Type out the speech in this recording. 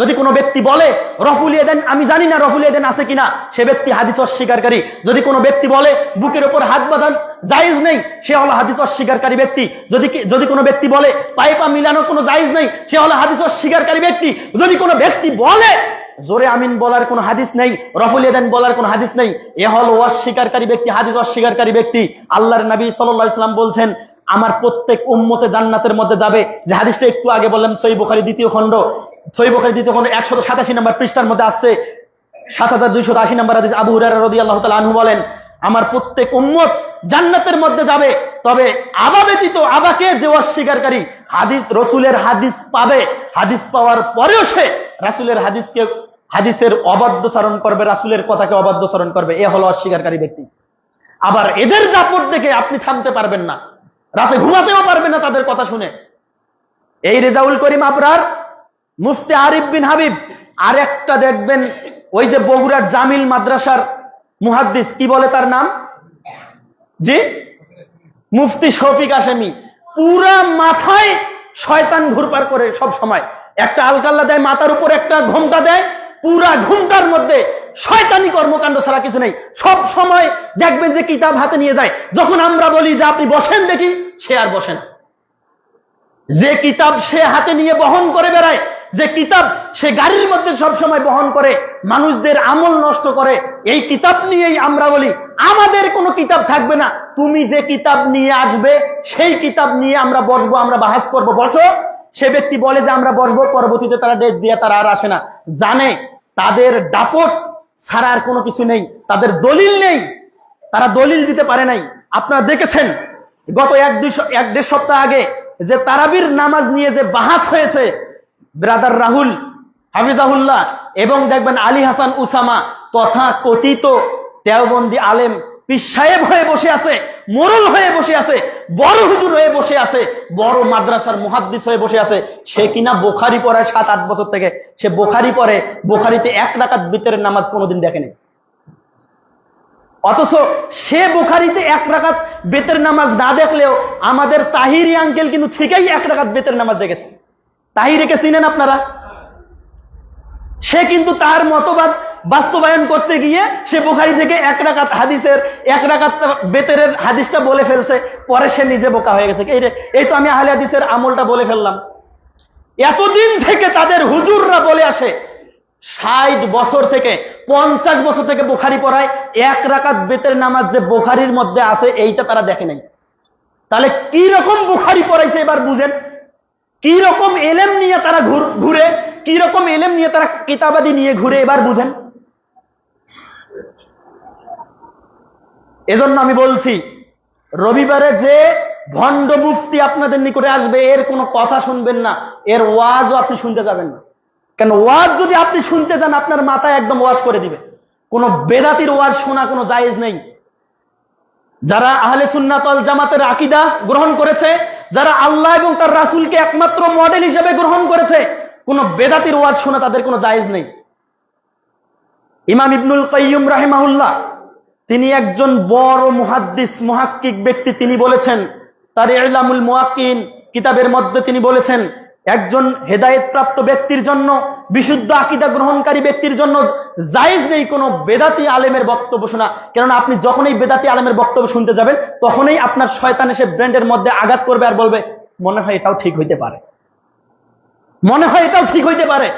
যদি কোনো ব্যক্তি বলে রফুলিয়ে দেন আমি জানি না রফুলিয়ে দেন আছে কিনা, সে ব্যক্তি হাদিস অস্বীকারী। যদি কোনো ব্যক্তি বলে, বুকের ওপর হাত বাঁধান, জায়েজ নেই সে হলো হাদিস অস্বীকারী ব্যক্তি। যদি যদি কোনো ব্যক্তি বলে পাইপা মিলানো কোনো জায়েজ নেই সে হলো হাদিস অস্বীকারী ব্যক্তি। যদি কোনো ব্যক্তি বলে, জোরে আমিন বলার কোনো হাদিস নেই, রফুল দেন বলার কোনো হাদিস নেই এ হল অস্বীকারী ব্যক্তি, হাদিস অস্বীকারী ব্যক্তি। আল্লাহর নবী সাল্লাহ ইসলাম বলছেন, আমার প্রত্যেক উম্মতে জান্নাতের মধ্যে যাবে যে হাদিসটা একটু আগে বললাম, সই বুখারি দ্বিতীয় খণ্ড। আমার প্রত্যেক উম্মত জান্নাতের মধ্যে যাবে, তবে আবা ব্যতীত আবাকে যে অস্বীকারী হাদিস, রসুলের হাদিস পাবে। হাদিস পাওয়ার পরেও সে রাসুলের হাদিসকে, হাদিসের অবাধ্যচারণ করবে, রাসুলের কথাকে অবাধ্যচারণ করবে। এ হলো অস্বীকারী ব্যক্তি। আবার এদের দাপট দেখে আপনি থামতে পারবেন না। রাতে ঘুমাতেও পারবেন না তাদের কথা শুনে। এই রেজাউল করিম আবরার মুফতি আরিফ বিন হাবিব, আর একটা দেখবেন, ওই যে বগুড়ার জামিল মাদ্রাসার মুহাদ্দিস, কি বলে তার নাম? জি? মুফতি শফিক আসেমি। পুরা মাথায় শয়তান ঘুরপার করে সব সময়। একটা আলকাল্লা দেয় মাথার উপর, একটা ঘোমটা দেয়, পুরা ঘুমটার মধ্যে শয়তানি কর্মকাণ্ড ছাড়া কিছু নেই। সব সময় দেখবেন যে কিতাব হাতে নিয়ে যায়। যখন আমরা বলি যে আপনি বসেন দেখি, সে আর বসেন যে কিতাব সে হাতে নিয়ে বহন করে বেড়ায় যে কিতাব সে গাড়ির মধ্যে সব সময় বহন করে, মানুষদের আমল নষ্ট করে, এই কিতাব নিয়েই আমরা বলি, আমাদের কোনো কিতাব থাকবে না। তুমি যে কিতাব নিয়ে আসবে, সেই কিতাব নিয়ে আমরা বসবো, আমরা বাহাস করব। বসো সে ব্যক্তি বলে যে আমরা বসবো, পরবর্তীতে তারা ডেট দিয়ে তারা আর আসে না। জানে, তাদের ডাপট ছাড়া আর কোনো কিছু নেই, তাদের দলিল নেই, তারা দলিল দিতে পারে নাই। আপনারা দেখেছেন, গত এক দুই এক দেড় সপ্তাহ আগে যে তারাবির নামাজ নিয়ে যে বাহাস হয়েছে ব্রাদার রাহুল হাফিজাহুল্লাহ এবং দেখবেন আলী হাসান উসামা তথা কথিত দেওবন্দি আলেম পীর সাহেব হয়ে বসে আছে, মোরল হয়ে বসে আছে, বড় হুজুর হয়ে বসে আছে, বড় মাদ্রাসার মুহাদ্দিস হয়ে বসে আছে। সে কিনা বোখারি পড়ায় সাত, আট বছর থেকে। সে বোখারি পড়ে, বোখারিতে এক রাকাত ভিতরের নামাজ কোনোদিন দেখেনি। অথচ সে বোখারিতে এক রাকাত বেতের নামাজ না দেখলেও আমাদের তাহিরি আঙ্কেল কিন্তু ঠিকই এক রাকাত বেতের নামাজ দেখেছে। তাহিরিকে চিনেন আপনারা? সে কিন্তু তার মতবাদ বাস্তবায়ন করতে গিয়ে সে বুখারি থেকে এক রাকাত হাদিসের, এক রাকাত বেতের হাদিসটা বলে ফেলছে, পরে সে নিজে বোকা হয়ে গেছে। এই তো আমি আহলে হাদিসের আমলটা বলে ফেললাম। এতদিন থেকে তাদের হুজুররা বলে আসে, ষাট বছর থেকে, পঞ্চাশ বছর থেকে বোখারি পড়ায় এক রাকাত বেতের নামাজ যে বোখারির মধ্যে আছে, এইটা তারা দেখে নাই। তাহলে কি রকম বুখারি পড়াইছে এবার বুঝেন? কি রকম এলেম নিয়ে তারা ঘুরে কি রকম এলেম নিয়ে তারা কিতাবাদি নিয়ে ঘুরে এবার বুঝেন? এজন্য আমি বলছি, রবিবারে যে ভণ্ড মুফতি আপনাদের নিকটে আসবে, এর কোনো কথা শুনবেন না, এর ওয়াজও আপনি শুনতে যাবেন না। কেন ওয়াজ যদি আপনি শুনতে যান, আপনার মাথায় একদম ওয়াজ করে দিবে। কোনো বেদাতির ওয়াজ শোনা কোনো জায়েজ নেই। যারা আহলে সুন্নাতল জামাতের আকিদা গ্রহণ করেছে যারা আল্লাহ এবং তার রাসুলকে একমাত্র মডেল হিসেবে গ্রহণ করেছে, কোন বেদাতির ওয়াজ শোনা তাদের কোনো জায়েজ নেই। ইমাম ইবনুল কাইম রাহিমাহুল্লাহ, তিনি একজন বড় মুহাদ্দিস, মহাক্কিক ব্যক্তি। তিনি বলেছেন তার এলামুল মোয়াক্কিন কিতাবের মধ্যে তিনি বলেছেন একজন হেদায়েত প্রাপ্ত ব্যক্তির জন্য, বিশুদ্ধ আকিদা গ্রহণকারী ব্যক্তির জন্য জায়েজ নেই কোনো বেদাতি আলেমের বক্তব্য শোনা। কেননা আপনি যখনই বেদাতি আলেমের বক্তব্য শুনতে যাবেন, তখনই আপনার শয়তান এসে ব্র্যান্ডের মধ্যে আঘাত করবে আর বলবে, মনে হয় এটাও ঠিক হইতে পারে। মনে হয় এটাও ঠিক হইতে পারে।